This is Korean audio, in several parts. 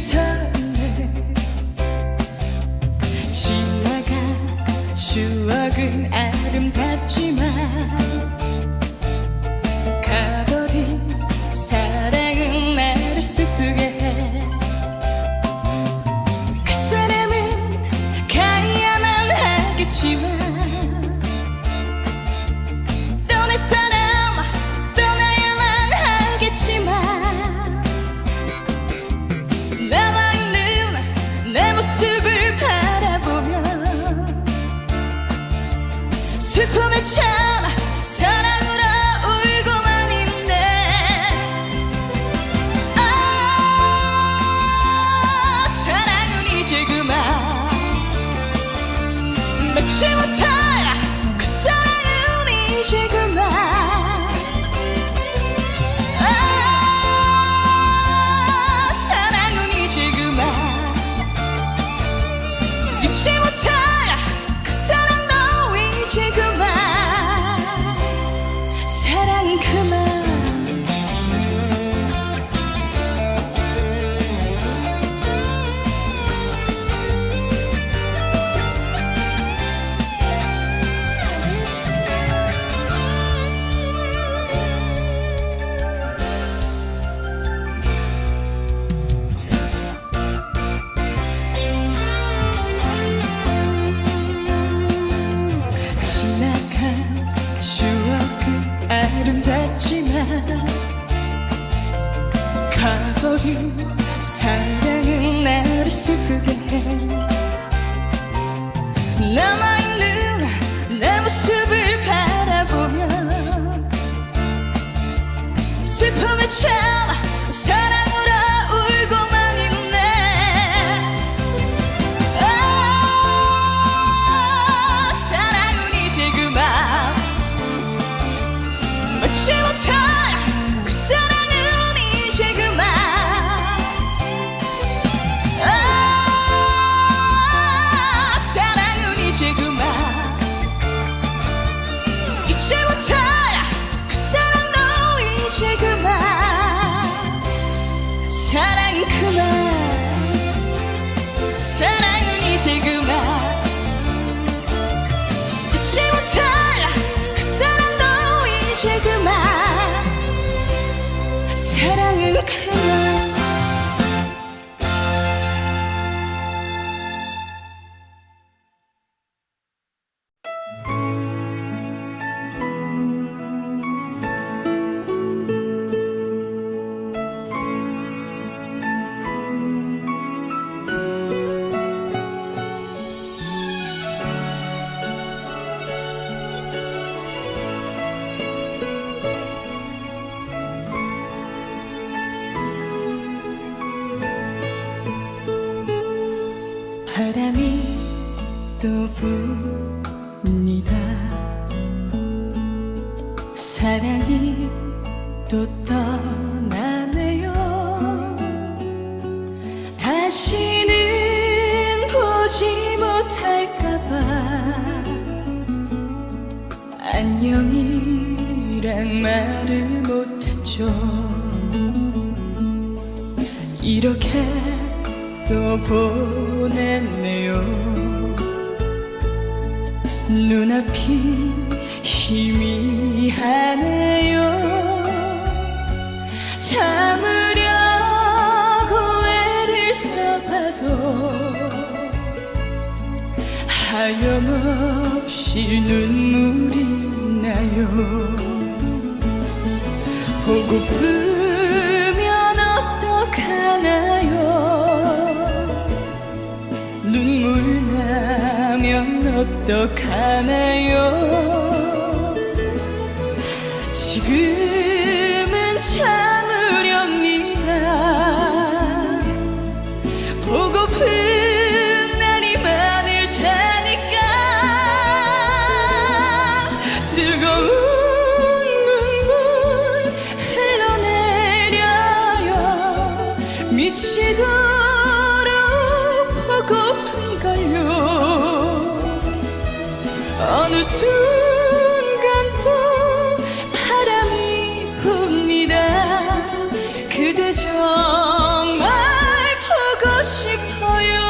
세상. Never the 바람이 또 붑니다. 사랑이 또 떠나네요. 다시는 보지 못할까봐 안녕이란 말을 못했죠. 이렇게 또 보냈네요. 눈앞이 희미하네요. 참으려고 애를 써봐도 하염없이 눈물이 나요. 보고픈 어떡하나요? 지금 순간도 바람이 봅니다. 그대 정말 보고 싶어요.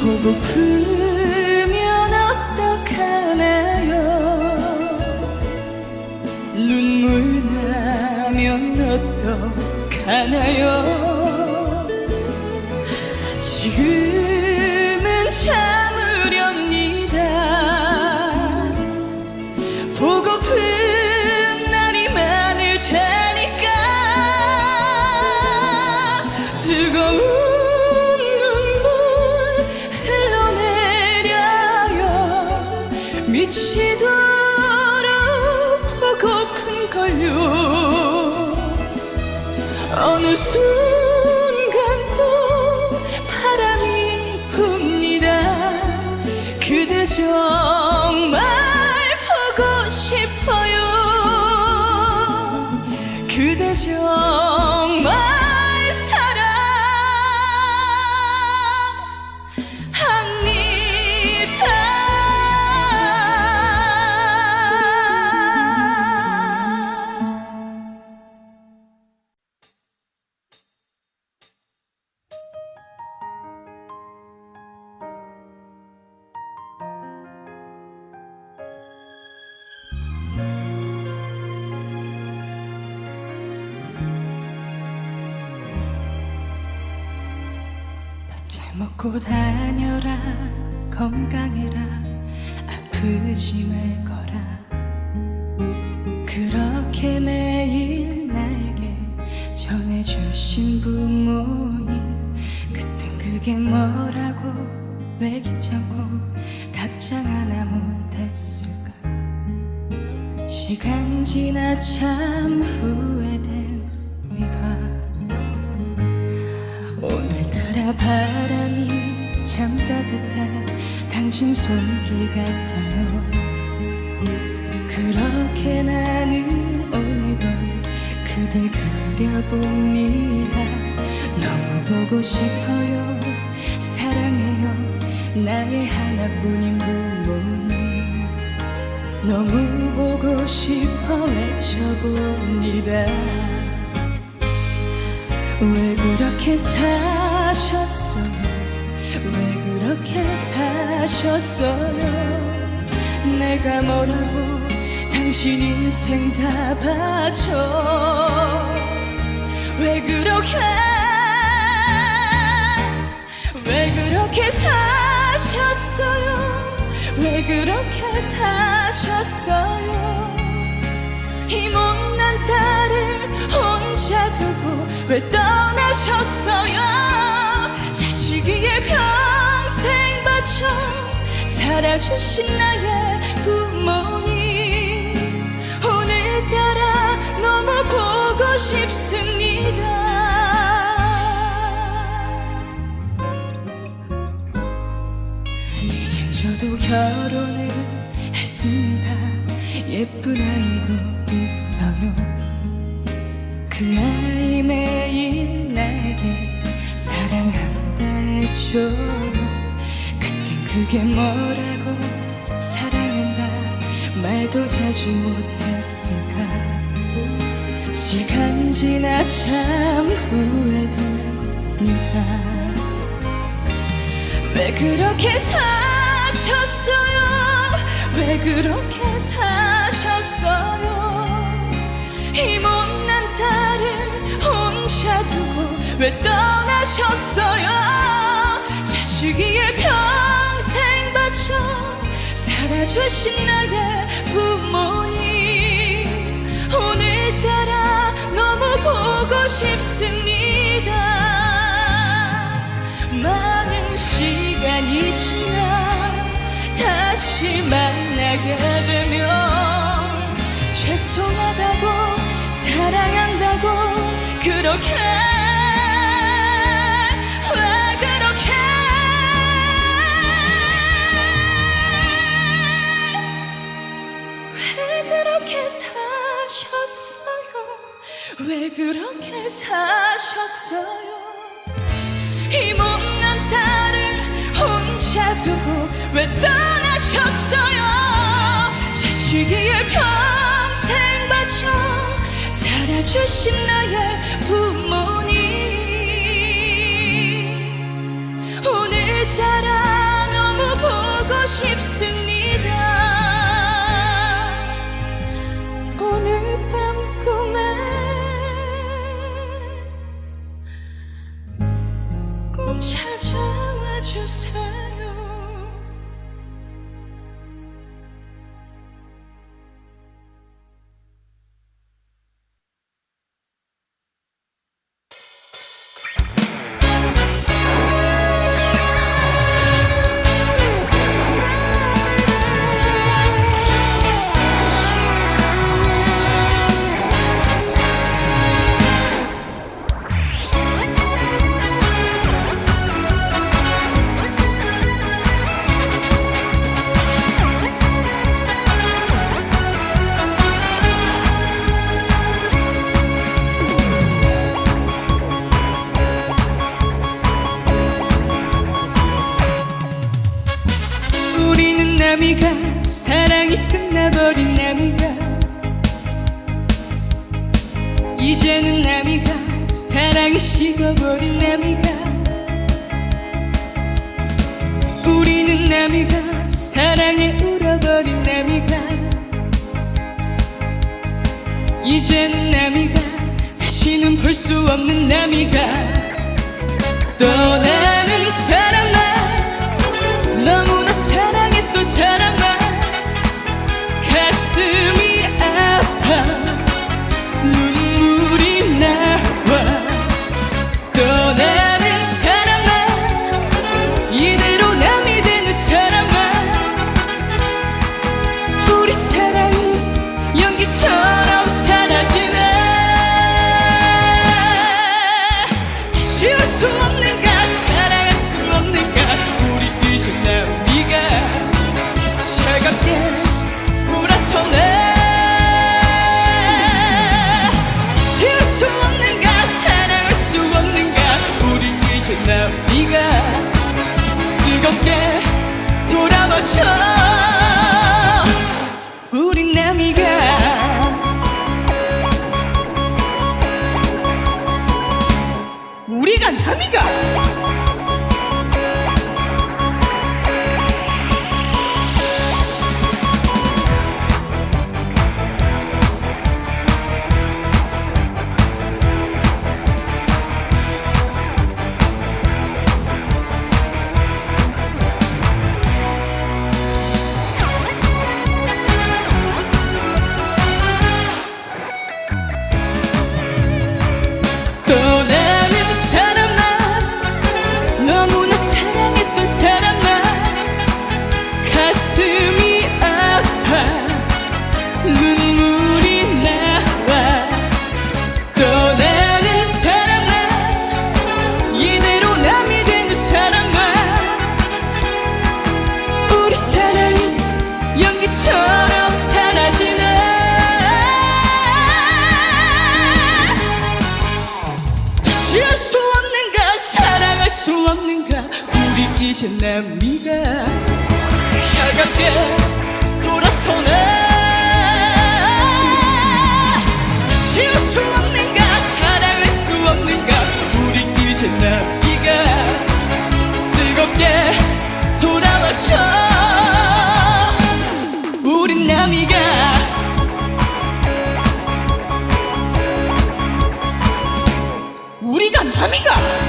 보고픈 어떡하나요? 지금은 참으렵니다. 보고픈 먹고 다녀라 건강해라 아프지 말거라 그렇게 매일 나에게 전해주신 부모님 그땐 그게 뭐라고 왜 귀찮고 답장 하나 못했을까. 시간 지나 참 후회됩니다. 오늘따라 바람이 참 따뜻한 당신 손길 같아요. 그렇게 나는 오늘도 그댈 그려봅니다. 너무 보고 싶어요. 사랑해요. 나의 하나뿐인 부모님. 너무 보고 싶어 외쳐봅니다. 왜 그렇게 사셨어요? 왜 그렇게 사셨어요? 내가 뭐라고 당신 인생 다 바쳐 왜 그렇게 왜 그렇게 사셨어요? 왜 그렇게 사셨어요? 이 못난 딸을 혼자 두고 왜 떠나셨어요 자식이의 평생 바쳐 살아주신 나의 부모님. 오늘따라 너무 보고 싶습니다. 이젠 저도 결혼을 했습니다. 예쁜 아이도 있어요. 그 아이 매일 해줘요 그땐 그게 뭐라고 사랑한다 말도 자주 못했을까 시간 지나 참 후회됩니다 왜 그렇게 사셨어요? 왜 그렇게 사셨어요? 이 못난 딸을 혼자 두고 왜 떠나셨어요? 자식이의 평생 바쳐 살아주신 나의 부모님. 오늘따라 너무 보고 싶습니다. 많은 시간이 지나 다시 만나게 되면 죄송하다고 사랑한다고 그렇게 왜 그렇게 사셨어요? 이 못난 딸을 혼자 두고 왜 떠나셨어요? 자식이의 평생 바쳐 살아주신 나의 부모 우리는 나미가 사랑이 끝나버린 나미가. 이제는 나미가 사랑이 식어버린 나미가. 우리는 나미가 사랑에 울어버린 나미가. 이제는 나미가 다시는 볼 수 없는 나미가. 떠나는 사람 우리가 남 우리 이제 남이가 차갑게 다시 할수 없는가 사랑할 수 없는가 우리 이제 남이가 뜨겁게 돌아와줘. 우린 남이가 우리가 남이가